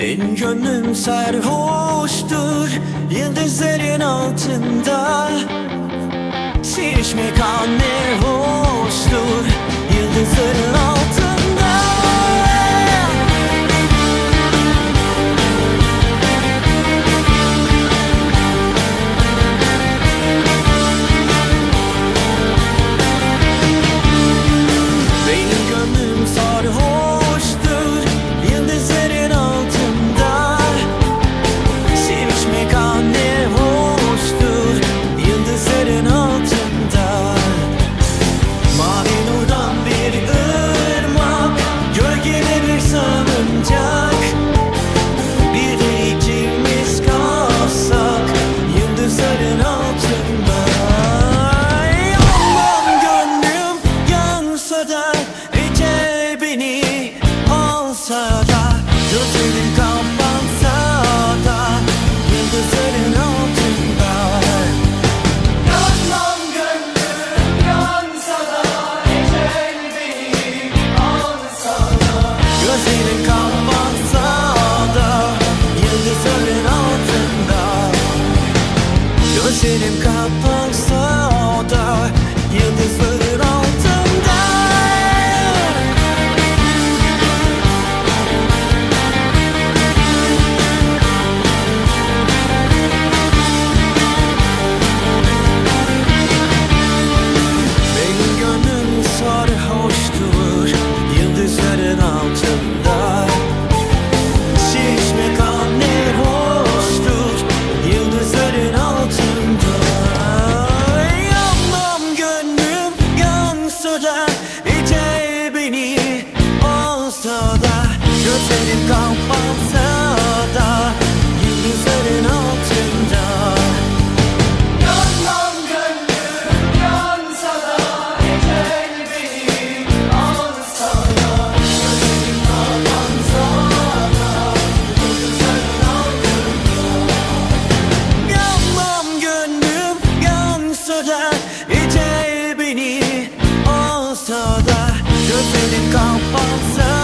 Benim gönlüm sarhoştur Yıldızların altında. Sevişmek an ne hoştur Yıldızların Gözlerin kapansa da Yıldızların altında. Yanmam gönlüm yansa da Ecel beni ansa da. Gözlerin kapansa da Yıldızların altında. Gözlerim kapansa da Yıldızların olsa da İçe beni olsa da Gözlerim kapansın